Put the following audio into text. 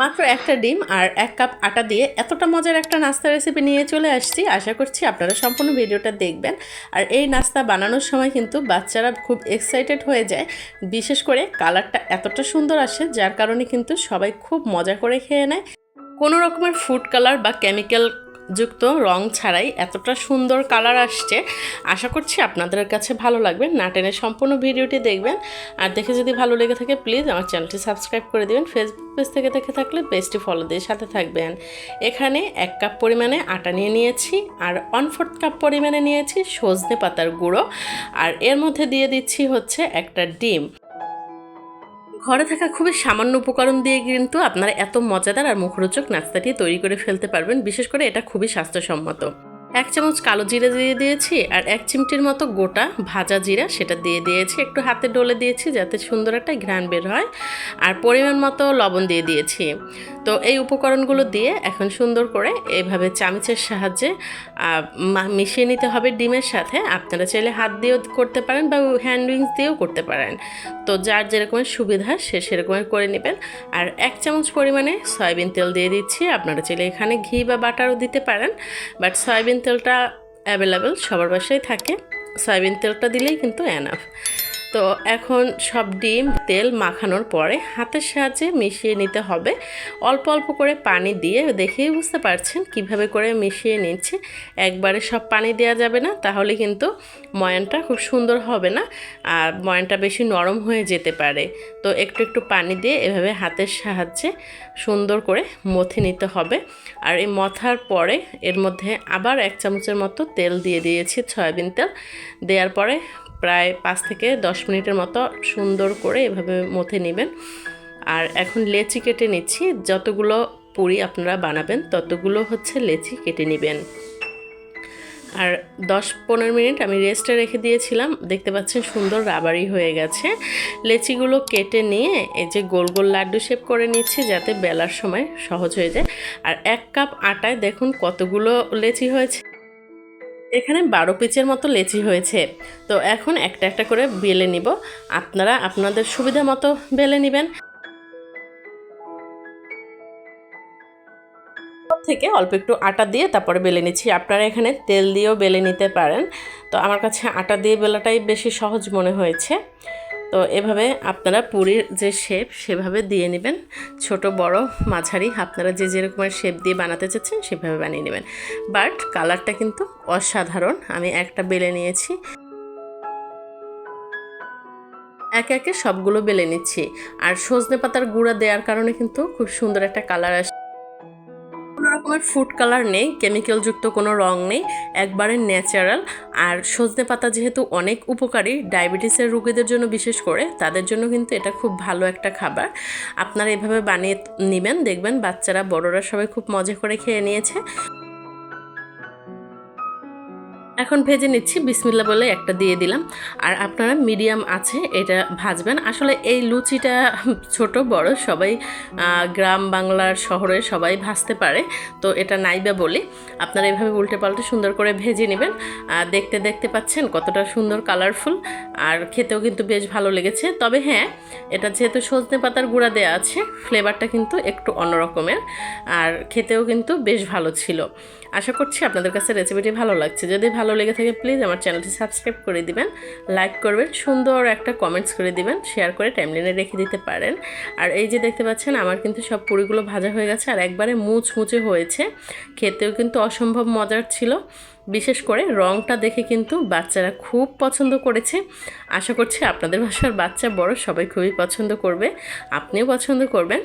মাত্র একটা ডিম আর এক কাপ আটা দিয়ে এতটা মজার একটা নাস্তা রেসিপি নিয়ে চলে আসছি। আশা করছি আপনারা সম্পূর্ণ ভিডিওটা দেখবেন। আর এই নাস্তা বানানোর সময় কিন্তু বাচ্চারা খুব এক্সাইটেড হয়ে যায়। বিশেষ করে কালারটা এতটা সুন্দর আসে, যার কারণে কিন্তু সবাই খুব মজা করে খেয়ে নেয়। কোনো রকমের ফুড কালার বা কেমিক্যাল যুক্ত রং ছাড়াই এতটা সুন্দর কালার আসছে। আশা করছি আপনাদের কাছে ভালো লাগবে। না টেনে সম্পূর্ণ ভিডিওটি দেখবেন। আর দেখে যদি ভালো লেগে থাকে প্লিজ আমার চ্যানেলটি সাবস্ক্রাইব করে দেবেন। ফেসবুক পেজ থেকে দেখে থাকলে পেজটি ফলো দিয়ে সাথে থাকবেন। এখানে এক কাপ পরিমাণে আটা নিয়ে নিয়েছি আর ওয়ান ফোর্থ কাপ পরিমাণে নিয়েছি সজনে পাতার গুঁড়ো। আর এর মধ্যে দিয়ে দিচ্ছি হচ্ছে একটা ডিম। ঘরে থাকা খুবই সামান্য উপকরণ দিয়ে কিন্তু আপনারা এত মজাদার আর মুখরোচক নাস্তাটি তৈরি করে ফেলতে পারবেন। বিশেষ করে এটা খুবই স্বাস্থ্যসম্মত। এক চামচ কালো জিরা দিয়ে দিয়েছি আর এক চিমটির মতো গোটা ভাজা জিরা সেটা দিয়ে দিয়েছি। একটু হাতে ডলে দিয়েছি যাতে সুন্দর একটা ঘ্রাণ বের হয়। আর পরিমাণ মতো লবণ দিয়ে দিয়েছি। তো এই উপকরণগুলো দিয়ে এখন সুন্দর করে এইভাবে চামচের সাহায্যে মিশিয়ে নিতে হবে ডিমের সাথে। আপনারা চাইলে হাত দিয়েও করতে পারেন বা হ্যান্ড উইংস দিয়েও করতে পারেন। তো যার যেরকমের সুবিধা সে সেরকমের করে নেবেন। আর এক চামচ পরিমাণে সয়াবিন তেল দিয়ে দিচ্ছি। আপনারা চাইলে এখানে ঘি বা বাটারও দিতে পারেন। বাট সয়াবিন তেলটা অ্যাভেলেবেল সবার বাসায় থাকে। সয়াবিন তেলটা দিলেই কিন্তু এনাফ তো এখন সব ডিম, তেল মাখানোর পরে হাতের সাহায্যে মিশিয়ে নিতে হবে। অল্প অল্প করে পানি দিয়ে দেখেই বুঝতে পারছেন কীভাবে করে মিশিয়ে নিচ্ছে। একবারে সব পানি দেওয়া যাবে না, তাহলে কিন্তু ময়ানটা খুব সুন্দর হবে না আর ময়ানটা বেশি নরম হয়ে যেতে পারে। তো একটু একটু পানি দিয়ে এভাবে হাতের সাহায্যে সুন্দর করে মথে নিতে হবে। আর এই মথার পরে এর মধ্যে আবার এক চামচের মতো তেল দিয়ে দিয়েছি, সয়াবিন তেল। দেওয়ার পরে প্রায় পাঁচ থেকে দশ মিনিটের মতো সুন্দর করে এভাবে মথে নেবেন। আর এখন লেচি কেটে নিচ্ছি। যতগুলো পুরি আপনারা বানাবেন, ততগুলো হচ্ছে লেচি কেটে নেবেন। আর দশ পনেরো মিনিট আমি রেস্টে রেখে দিয়েছিলাম। দেখতে পাচ্ছেন সুন্দর রাবারি হয়ে গেছে। লেচিগুলো কেটে নিয়ে এই যে গোল গোল লাড্ডু শেপ করে নিচ্ছি যাতে বেলার সময় সহজ হয়ে যায়। আর এক কাপ আটায় দেখুন কতগুলো লেচি হয়েছে। এখানে বারো পিচের মতো লেচি হয়েছে। তো এখন একটা একটা করে বেলে নিব। আপনারা আপনাদের সুবিধা মতো বেলে নেবেন। থেকে অল্প একটু আটা দিয়ে তারপরে বেলে নিচ্ছি। আপনারা এখানে তেল দিয়েও বেলে নিতে পারেন। তো আমার কাছে আটা দিয়ে বেলাটাই বেশি সহজ মনে হয়েছে। তো এভাবে আপনারা পুরীর যে শেপ সেভাবে দিয়ে নেবেন। ছোট, বড়, মাঝারি, আপনারা যে যেরকমের শেপ দিয়ে বানাতে চাচ্ছেন, সেভাবে বানিয়ে নেবেন। বাট কালারটা কিন্তু অসাধারণ। আমি একটা বেলে নিয়েছি। একে একে সবগুলো বেলে নিচ্ছি। আর সজনে পাতার গুঁড়া দেওয়ার কারণে কিন্তু খুব সুন্দর একটা কালার আসে। রকমের ফুড কালার নেই কেমিক্যালযুক্ত কোনো রং নেই, একবারে ন্যাচারাল আর সজনে পাতা যেহেতু অনেক উপকারী ডায়াবেটিসের রোগীদের জন্য বিশেষ করে, তাদের জন্য কিন্তু এটা খুব ভালো একটা খাবার। আপনারা এভাবে বানিয়ে নেবেন, দেখবেন বাচ্চারা, বড়রা সবাই খুব মজা করে খেয়ে নিয়েছে। এখন ভেজে নিচ্ছি বিসমিল্লা বলে একটা দিয়ে দিলাম। আর আপনারা মিডিয়াম আছে, এটা ভাজবেন। আসলে এই লুচিটা ছোট, বড়, সবাই গ্রাম বাংলার শহরে সবাই ভাজতে পারে। তো এটা নাইবা বলি, আপনারা এভাবে উল্টে পাল্টে সুন্দর করে ভেজে নেবেন। দেখতে দেখতে পাচ্ছেন কতটা সুন্দর কালারফুল আর খেতেও কিন্তু বেশ ভালো লেগেছে। তবে হ্যাঁ এটা যেহেতু সজনে পাতার গুঁড়া দেওয়া আছে ফ্লেভারটা কিন্তু একটু অন্যরকমের, আর খেতেও কিন্তু বেশ ভালো ছিল। আশা করছি আপনাদের কাছে রেসিপিটি ভালো লাগছে। যদি ভালো লেগে থাকে প্লিজ আমার চ্যানেলটি সাবস্ক্রাইব করে দিবেন লাইক করবেন, সুন্দর একটা কমেন্টস করে দিবেন শেয়ার করে টাইমলাইনে রেখে দিতে পারেন। আর এই যে দেখতে পাচ্ছেন, আমার কিন্তু সব পুরিগুলো ভাজা হয়ে গেছে, আর একবারে মুচমুচে হয়েছে। খেতেও কিন্তু অসম্ভব মজার ছিল, বিশেষ করে রংটা দেখে কিন্তু বাচ্চারা খুব পছন্দ করেছে। আশা করছি আপনাদের বাসার বাচ্চা বড়, সবাই খুবই পছন্দ করবে, আপনিও পছন্দ করবেন।